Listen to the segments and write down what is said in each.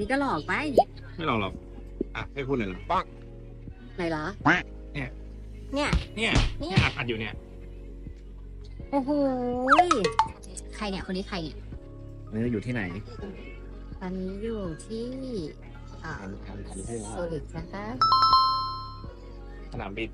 โอ้ยอันนี้ก็หลอกไปไม่หรอกหรอกอะให้พูดเลยเหรอปังไหนเหรอ เนี่ย เนี่ย เนี่ยเนี่เนี่ยยอัดอัดอยู่เนี่ย โอ้โหยใครเนี่ยคนนี้ใครเนี่ยอันนี้อยู่ที่ไหน ตอนนี้อยู่ที่อ่าโซลิดนะคะ สนามบิน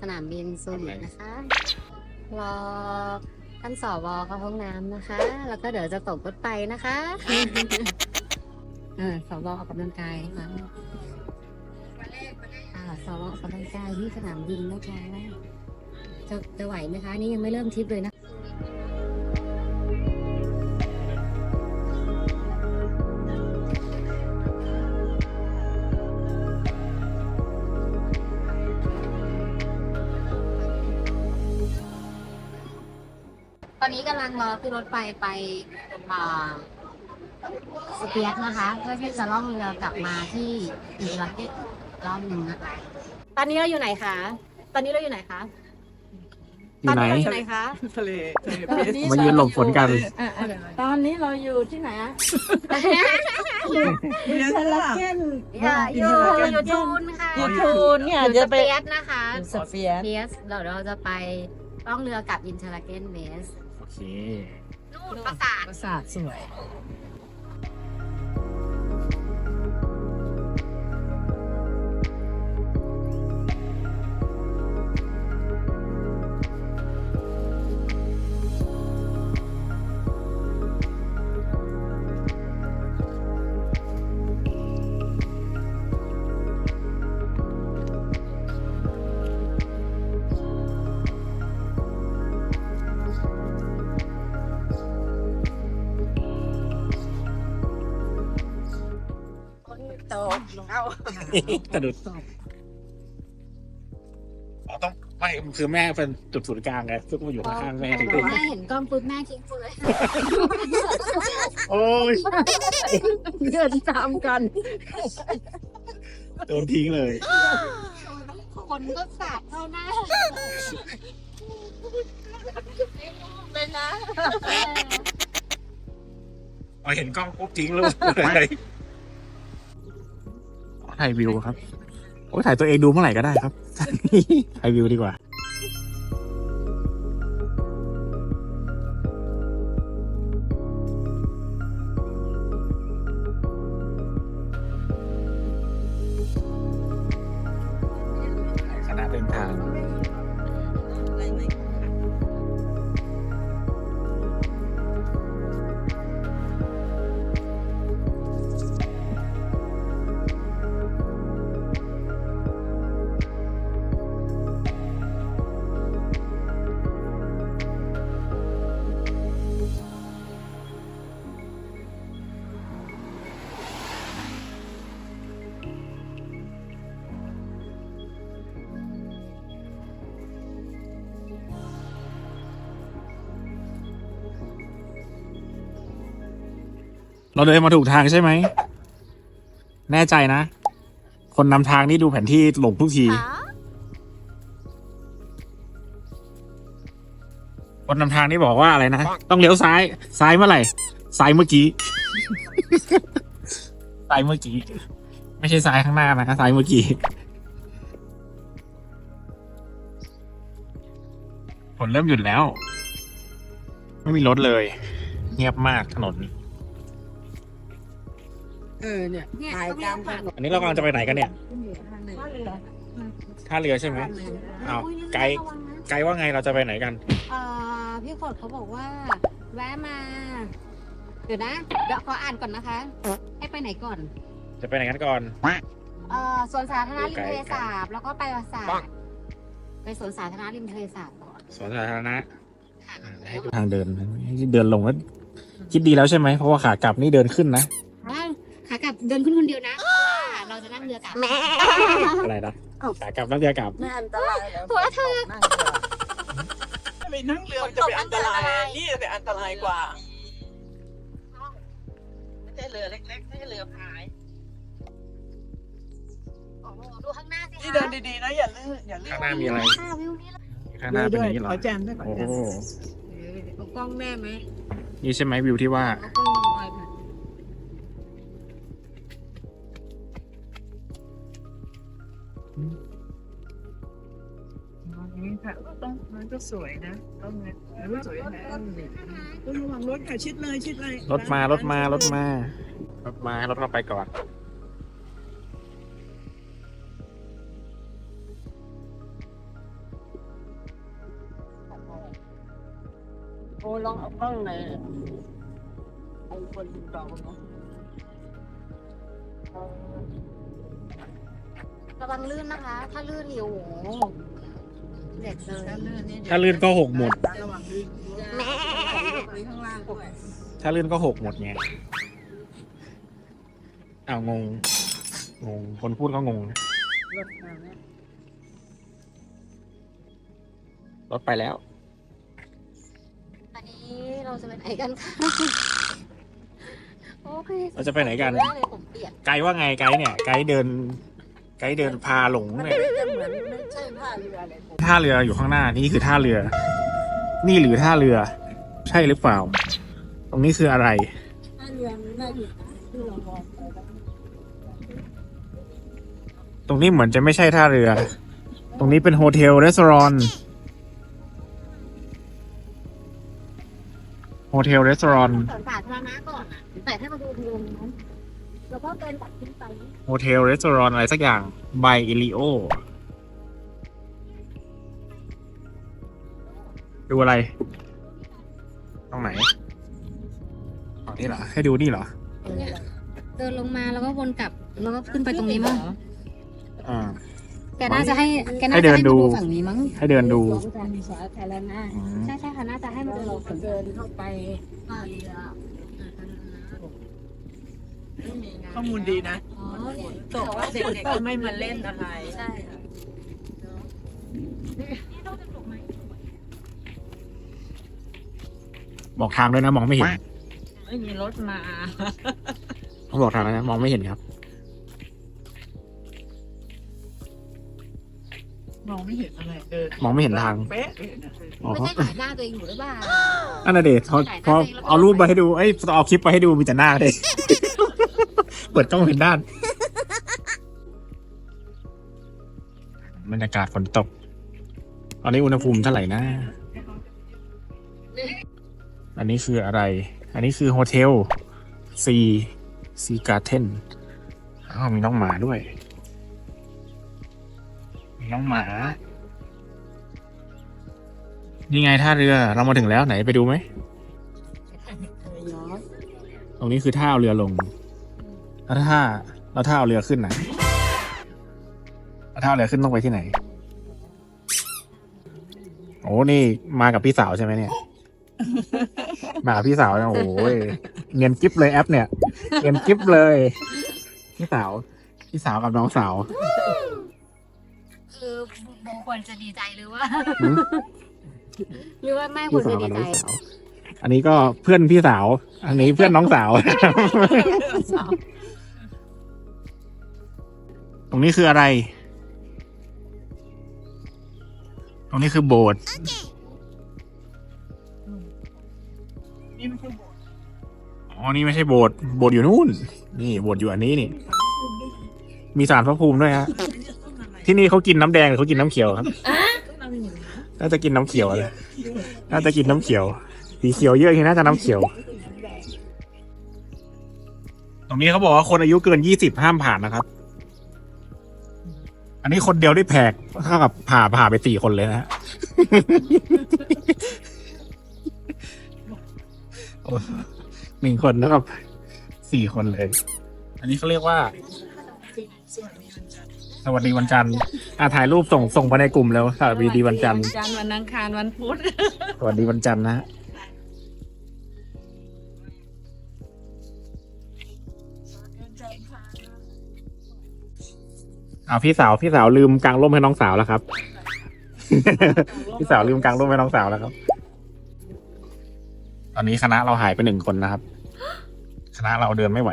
สนามบินโซลิดนะคะ รอท่านสวเข้าห้องน้ำนะคะ แล้วก็เดี๋ยวจะตกรถไปนะคะ เออสวออกกำลังกายนะคะอ่าสวออกกำลังกายที่สนามบินนะคะจะจะไหวไหมคะนี่ยังไม่เริ่มทริปเลยนะตอนนี้กำลังรอขึ้นรถไฟไปอ่า สเปียสนะคะ เพื่อที่จะล่องเรือกลับมาที่อีกประเทศรอบหนึ่งนะคะ ตอนนี้เราอยู่ไหนคะ ตอนนี้เราอยู่ไหนคะอยู่ไหนตอนนี้เราอยู่ไหนคะทะเลทะเลตอนนี้มายืนหลบฝนกันอะอะตอนนี้เราอยู่ที่ไหนอะเรียนทะเลค่ะเก้นอย่าอยู่เราอยู่ทูนค่ะยูทูนเนี่ยอยู่จะสไปเปียสนะคะสเฟียสเปียสเดี๋ยวเราจะไปล่องเรือกับอินเทอร์เกนเวสโอเคนู่นปราสาทปราสาทสวย สะดุดอ๋อต้องไม่คือแม่เป็นจุดศูนย์กลางไงซึ่งมาอยู่ข้างๆแม่ถึงแม่เห็นกล้องปุ๊บแม่ทิ้งกูเลยโอ้ยเดินตามกันโดนทิ้งเลย คนก็สาดเข้าหน้าเลยนะพอเห็นกล้องปุ๊บทิ้งลูกเลย ถ่ายวิวครับ โอ้ยถ่ายตัวเองดูเมื่อไหร่ก็ได้ครับ ถ่ายวิวดีกว่า เราเดินมาถูกทางใช่ไหม แน่ใจนะ คนนำทางนี่ดูแผนที่หลงทุกที คนนำทางนี่บอกว่าอะไรนะ ต้องเลี้ยวซ้าย ซ้ายเมื่อไหร่ ซ้ายเมื่อกี้ ซ้ายเมื่อกี้ ไม่ใช่ซ้ายข้างหน้านะซ้ายเมื่อกี้ ฝนเริ่มหยุดแล้ว ไม่มีรถเลย เงียบมากถนน เออเนี่ยเนี่ยถ่ายต้องตามผ่านอันนี้เรากำลังจะไปไหนกันเนี่ย ท่าเรือท่าเรือใช่ไหม อ้าวไกด์ ไกลว่าไงเราจะไปไหนกัน เอ่อพี่ขดเขาบอกว่า แวะมา เดี๋ยวนะ เดี๋ยวขออ่านก่อนนะคะ ให้ไปไหนก่อน จะไปไหนกันก่อน เอ่อสวนสาธารณะริมไกลทะเลสาบ แล้วก็ไปปราสาทไปสวนสาธารณะริมทะเลสาบก่อนสวนสาธารณะให้ดูทางเดินให้เดินลงแล้วคิดดีแล้วใช่ไหมเพราะว่าขากลับนี่เดินขึ้นนะอ้าวขากลับ เดินขึ้นคนเดียวนะเพราะว่าเราจะนั่งเรือกลับแม่อะไรนะขากลับนั่งเรือกลับ ไม่อันตรายแล้วหัวเธอนั่งเรือไปนั่งเรือมันจะเป็นอันตรายนี่จะเป็นอันตรายกว่า ไม่ใช่เรือเล็กๆไม่ใช่เรือพายโอ้โหดูข้างหน้าสินี่คะเดินดีๆนะอย่าลื่นอย่าลื่นข้างหน้ามีอะไร ค่ะวิวนี้เลยข้างหน้าเป็นอย่างนี้เหรอ ขอแจมด้วยขอโอ้แจมเอากล้องแม่ไหมนี่ใช่ไหมวิวที่ว่า เอากล้อง นี่ค่ะต้องมันก็สวยนะต้องนี่ยมันก็สวยนะต้องระวังรถค่ะชิดเลยชิดเลยรถมารถมารถมารถมารถเราไปก่อนโอ้ลองเอากล้องเลยอาคนดูต่อเนาะ ระวังลื่นนะคะ ถ้าลื่นนี่โอ้โหเด็ดเลยถ้าลื่นนี่ถ้าลื่นก็หกหมด ระวังลื่นแม่ไปข้างล่างด้วยถ้าลื่นก็หกหมดไงอ้าวงง งง คนพูดก็งง รถมาเนี่ยรถไปแล้ว อันนี้เราจะไปไหนกันคะโอเคเราจะไปไหนกันได้เลยผมเปียก ไกด์ว่าไงไกด์เนี่ย ไกด์เดิน ไกด์เดินพาหลงมันเนี่ย จะเหมือนไม่ใช่ผ้าเรือเลยผมท่าเรืออยู่ข้างหน้านี่คือท่าเรือ นี่หรือท่าเรือ ใช่หรือเปล่า ตรงนี้คืออะไรผ้าเรือมันน่าอยู่ที่เรามองไปแล้วตรงนี้เหมือนจะไม่ใช่ท่าเรือ ตรงนี้เป็นโฮเทลรีสอร์ทโฮเทลรีสอร์ท สวนสาธารณะก่อนอะแต่ถ้ามาดูเมืองนั้น แล้วก็เดินตัดขึ้นไปโฮเทลรีสอร์ทอะไรสักอย่างบายอิลิโอดูอะไร ตรงไหนฝั่งนี้เหรอ ให้ดูนี่เหรอ เนี่ยเดินลงมาแล้วก็วนกลับแล้วก็ขึ้นไปตรงนี้มั้งอ่า แกน่าจะให้แกน่าให้จะเดินให้ดูมาดูฝั่งนี้มั้งให้เดินดูสวนสาธารณะอืมใช่ใช่ค่ะน่าจะให้มาดูเราฝั่งเดินเข้าไป ข้อมูลดีนะอ๋อตกว่าเด็กๆก็ไม่มาเล่นอะไร ใช่บอกทางด้วยนะมองไม่เห็นไม่มีรถมาเขาบอกทางแล้วนะมองไม่เห็นครับ มองไม่เห็นอะไรเดินมองไม่เห็นทางเป๊ะเลยนะอ๋อไม่ใช่ถ่ายหน้าตัวเองอยู่หรือเปล่า อันนั้นเดชพอพอเอารูปมาให้ดูเอ้ยเอาคลิปไปให้ดูมีแต่หน้าเลย เปิดกล้องเห็นด้าน บรรยากาศฝนตก ตอนนี้อุณหภูมิเท่าไหร่นะ อันนี้คืออะไร อันนี้คือโฮเทลซีซีการ์เทนอ้าวมีน้องหมาด้วย มีน้องหมา นี่ไงท่าเรือ เรามาถึงแล้วไหนไปดูไหม ตรงนี้คือท่าเอาเรือลง แล้วถ้าแล้วถ้าเอาเรือขึ้นไหนแล้วถ้าเอาเรือขึ้นต้องไปที่ไหน โอ้นี่มากับพี่สาวใช่ไหมเนี่ย มากับพี่สาวนะโอ้ยเนียนกิฟเลยแอปเนี่ยเนียนกิฟเลย พี่สาว พี่สาวกับน้องสาว คือโบควรจะดีใจหรือว่า หืม หรือว่าแม่ควพี่รสาจะวดีกับใจน้องสาว อันนี้ก็เพื่อนพี่สาว อันนี้เพื่อนน้องสาว ตรงนี้คืออะไร ตรงนี้คือโบสถ์นี่ไม่ใช่โบสถ์อ๋อ นี่ไม่ใช่โบสถ์โบสถ์อยู่นู่น นี่โบสถ์อยู่อันนี้นี่ มีสารพระภูมิด้วยฮะ ที่นี่เขากินน้ำแดงหรือเขากินน้ำเขียวครับ น่าจะกินน้ำเขียวเลยน่าจะกินน้ำเขียว สีเขียวเยอะทีน่าจะน้ำเขียว ตรงนี้เขาบอกว่าคนอายุเกินยี่สิบห้ามผ่านนะครับ อันนี้คนเดียวได้แผกเท่ากับผ่าผ่าไปสี่คนเลยนะฮะ โอ้หนึ่งคนเท่ากับสี่คนเลย อันนี้เขาเรียกว่า สวัสดีวันจันทร์อะถ่ายรูปส่งส่งไปในกลุ่มแล้วสวัสดีวันจันทร์จันทร์วันอังคารวันพุธ สวัสดีวันจันทร์นะฮะ เอาพี่สาวพี่สาวลืมกางร่มให้น้องสาวแล้วครับ พี่สาวลืมกางร่มให้น้องสาวแล้วครับ ตอนนี้คณะเราหายไปหนึ่งคนนะครับ คณะเราเดินไม่ไหว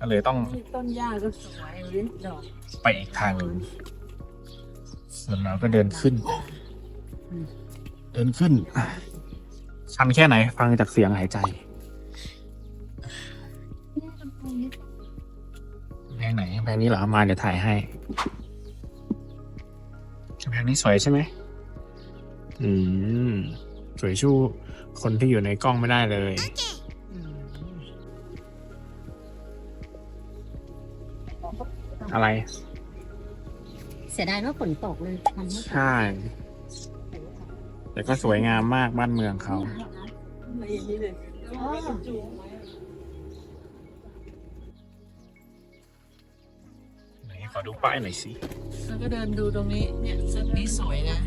ก็เลยต้องต้นหญ้าก็สวยลิ้นดอกไปอีกทางหนึ่งส่วนเราก็เดินขึ้น เดินขึ้นชันแค่ไหน ฟังจากเสียงหายใจ งไหนแพงนี้เหรอมาเดี๋ยวถ่ายให้ทางนี้สวยใช่ไหมอืมสวยชู้คนที่อยู่ในกล้องไม่ได้เลยอะไร เสียดายว่าฝนตกเลยทำให้ใช่ แต่ก็สวยงามมากบ้านเมืองเขา ไม่อย่างนี้เลยไหนขอ ดูป้ายหน่อยสิ แล้วก็เดินดูตรงนี้ เนี่ยเส้นนี้สวยนะ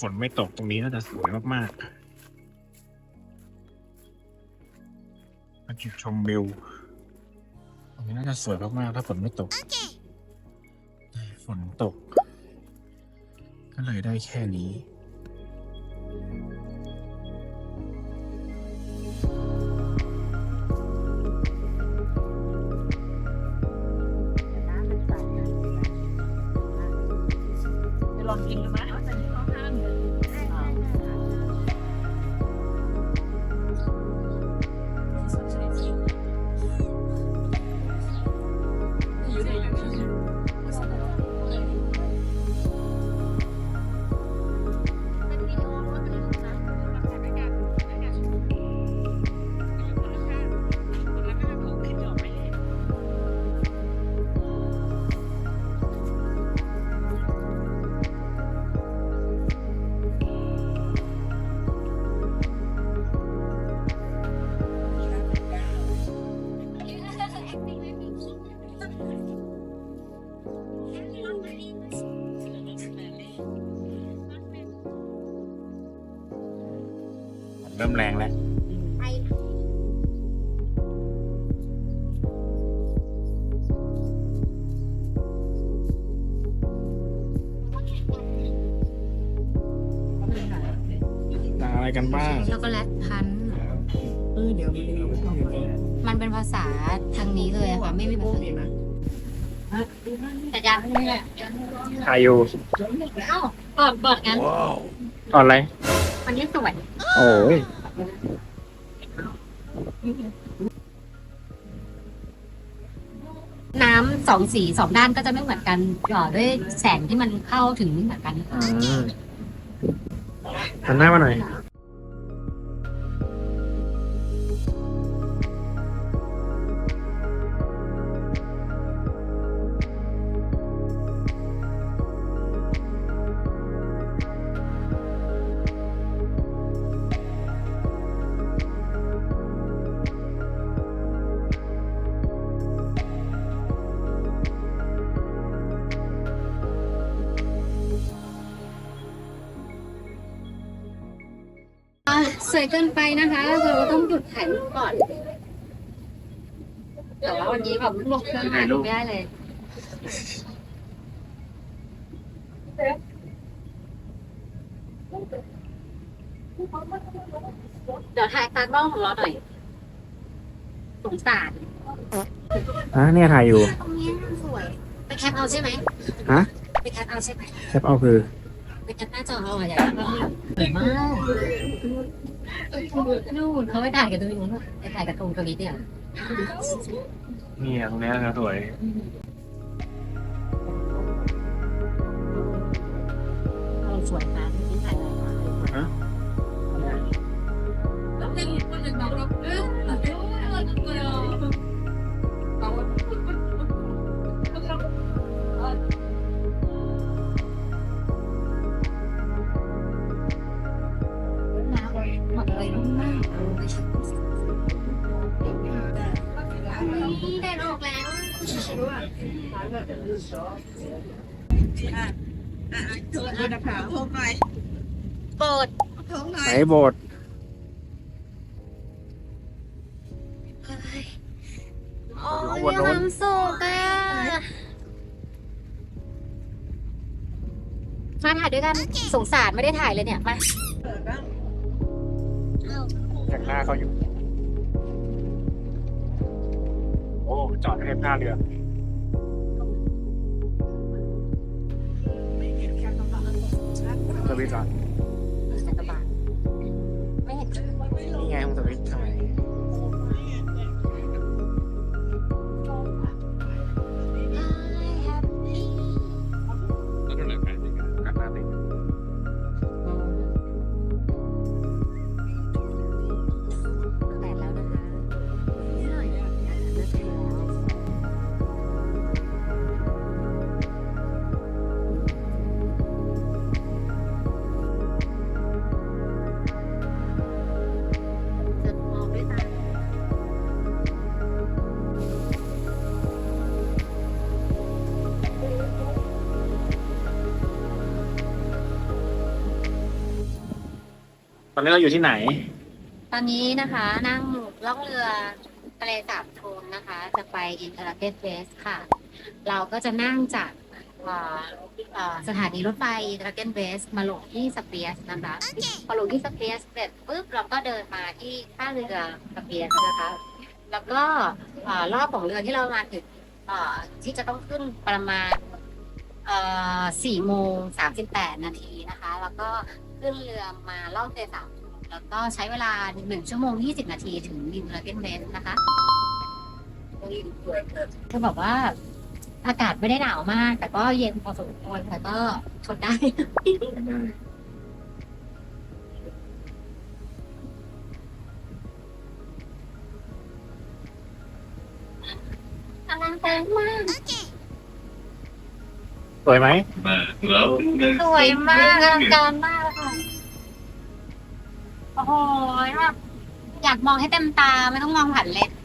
ฝนไม่ตกตรงนี้น่าจะสวยมากๆมาจุดชมวิว ตรงนี้น่าจะสวยมากๆถ้าฝนไม่ตกแต่ฝนตก ก็เลยได้แค่นี้ อะไรกันบ้าง ช็อกโกแลตพันธุ์เออเดี๋ยวมีมันเป็นภาษาทางนี้เลยอะค่ะ ไม่มีภาษาอื่นแต่ยังไม่เนี่ยถ่ายอยู่เอ้าเปิดเปิดกันตอนอะไรวันนี้สวย โอ้ยน้ำสองสีสองด้านก็จะไม่เหมือนกันหล่อด้วยแสงที่มันเข้าถึงไม่เหมือนกันอ่าหันหน้ามาหน่อย สวยเกินไปนะคะเราก็ต้องหยุดถ่ายรูปก่อน แต่ว่าวันนี้แบบลงเครื่องถ่ายรูปไม่ได้เลยเดี๋ยวถ่ายตากล้องของเราหน่อยสงสารอะเนี่ยถ่ายอยู่ ตรงนี้สวย ไปแคปเอาใช่ไหมฮะ ไปแคปเอาใช่ไหมแคปเอาคือ ไปแคปหน้าจอเอาอะอย่างนี้สวยมากนู่นเขาไปถ่ายกับตรงนู้นอะไปถ่ายกับตรงตรงนี้เดียวนี่ตรงนี้นะสวย โทษนะคะโทษหน่อยโปรดโทษหน่อไหยนโบสถ์โอ้ยมีความสุขอะมาถ่ายด้วยกันสงสารไม่ได้ถ่ายเลยเนี่ย มาแต่งหน้าเขาอยู่ โอ้ จอดเทียบท่าเรือ วิตช์ก่อนไม่เห็นนี่ไงของสวิตช์ทำไม นี้เราอยู่ที่ไหน ตอนนี้นะคะนั่งล่องเรือทะเลสาบโทนนะคะ จะไปอินเตอร์เกตเฟสค่ะ เราก็จะนั่งจากเอ่อเอ่อสถานีรถไฟอินเตอร์เกตเฟสมาลงที่สเปียสนะคะพอลงที่สเปียสเสร็จปุ๊บเราก็เดินมาที่ท่าเรือสเปียสนะคะ แล้วก็เอ่อรอบของเรือที่เรามาถึงเอ่อที่จะต้องขึ้นประมาณสี่โมงสามสิบแปดนาทีนะคะ แล้วก็ ขึ้นเรือมาล่องทะเลสาบแล้วก็ใช้เวลาหนึ่งชั่วโมงยี่สิบนาทีถึงดินเรเกนเบสนะคะคือแบบว่าอากาศไม่ได้หนาวมาก แต่ก็เย็นพอสมควรแต่ก็ทนได้ อลังการมาก สวยไหมสวยมากอลังการมากค่ะ โอ้โหแบบอยากมองให้เต็มตา ไม่ต้องมองผ่านเลนส์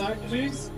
Socrates?